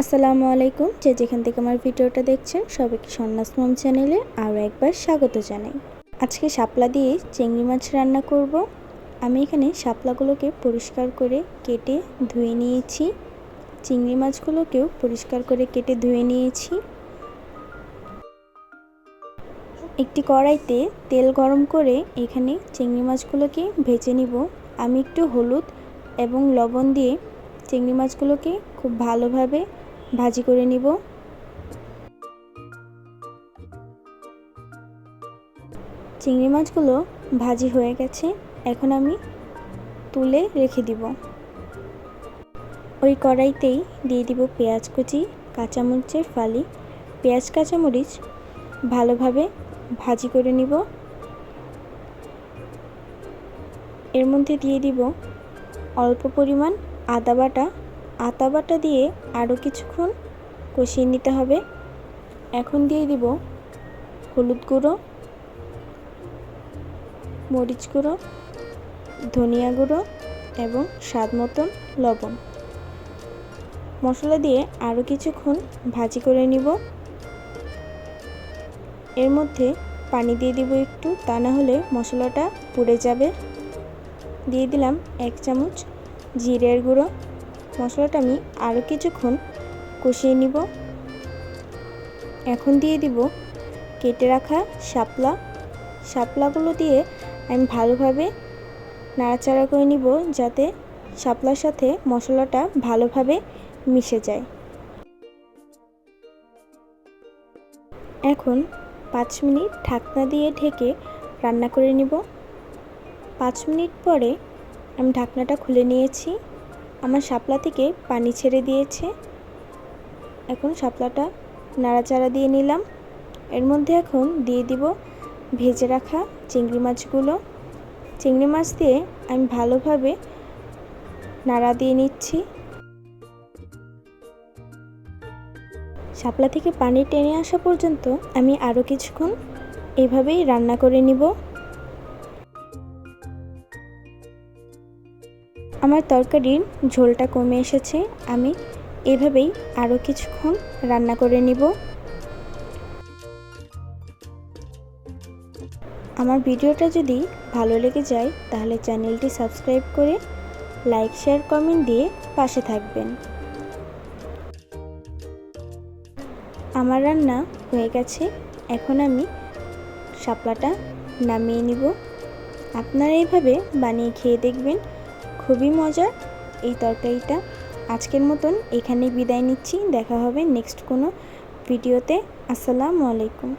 আসসালামু আলাইকুম যে যেখান থেকে আমার ভিডিওটা দেখছেন সবাইকে সন্ন্যাস মম চ্যানেলে আরও একবার স্বাগত জানাই। আজকে শাপলা দিয়ে চিংড়ি মাছ রান্না করব। আমি এখানে শাপলাগুলোকে পরিষ্কার করে কেটে ধুয়ে নিয়েছি। চিংড়ি মাছগুলোকেও পরিষ্কার করে কেটে ধুয়ে নিয়েছি। একটি কড়াইতে তেল গরম করে এখানে চিংড়ি মাছগুলোকে ভেজে নিব। আমি একটু হলুদ এবং লবণ দিয়ে চিংড়ি মাছগুলোকে খুব ভালোভাবে ভাজি করে নিব। চিংড়ি মাছগুলো ভাজি হয়ে গেছে, এখন আমি তুলে রেখে দিব। ওই কড়াইতেই দিয়ে দিব পেঁয়াজ কুচি, কাঁচামরিচের ফালি। পেঁয়াজ, কাঁচামরিচ ভালোভাবে ভাজি করে নিব। এর মধ্যে দিয়ে দিব অল্প পরিমাণ আদা বাটা আদা বাটা দিয়ে আরও কিছুক্ষণ কষিয়ে নিতে হবে। এখন দিয়ে দিব হলুদ গুঁড়ো, মরিচ গুঁড়ো, ধনিয়া গুঁড়ো এবং স্বাদ মতন লবণ। মশলা দিয়ে আরও কিছুক্ষণ ভাজি করে নিব। এর মধ্যে পানি দিয়ে দিব একটু, তা না হলে মশলাটা পুড়ে যাবে। দিয়ে দিলাম এক চামচ জিরের গুঁড়ো। মশলাটা আমি আরও কিছুক্ষণ কষিয়ে নিব। এখন দিয়ে দিব কেটে রাখা শাপলা। শাপলাগুলো দিয়ে আমি ভালোভাবে নাড়াচাড়া করে নিব যাতে শাপলার সাথে মশলাটা ভালোভাবে মিশে যায়। এখন পাঁচ মিনিট ঢাকনা দিয়ে ঢেকে রান্না করে নিব। পাঁচ মিনিট পরে আমি ঢাকনাটা খুলে নিয়েছি। আমার শাপলা থেকে পানি ছেড়ে দিয়েছে। এখন শাপলাটা নাড়াচাড়া দিয়ে নিলাম। এর মধ্যে এখন দিয়ে দিব ভেজে রাখা চিংড়ি মাছগুলো। চিংড়ি মাছ দিয়ে আমি ভালোভাবে নাড়া দিয়ে নিচ্ছি। শাপলা থেকে পানি টেনে আসা পর্যন্ত আমি আরও কিছুক্ষণ এভাবেই রান্না করে নিব। আমার তরকারির ঝোলটা কমে এসেছে, আমি এভাবেই আরও কিছুক্ষণ রান্না করে নিব। আমার ভিডিওটা যদি ভালো লেগে যায়, তাহলে চ্যানেলটি সাবস্ক্রাইব করে লাইক, শেয়ার, কমেন্ট দিয়ে পাশে থাকবেন। আমার রান্না হয়ে গেছে, এখন আমি শাপলাটা নামিয়ে নিব। আপনারা এইভাবে বানিয়ে খেয়ে দেখবেন খুবই মজার এই তরকারিটা। আজকের মতন এখানেই বিদায় নিচ্ছি। দেখা হবে নেক্সট কোনো ভিডিওতে আসসালামু আলাইকুম।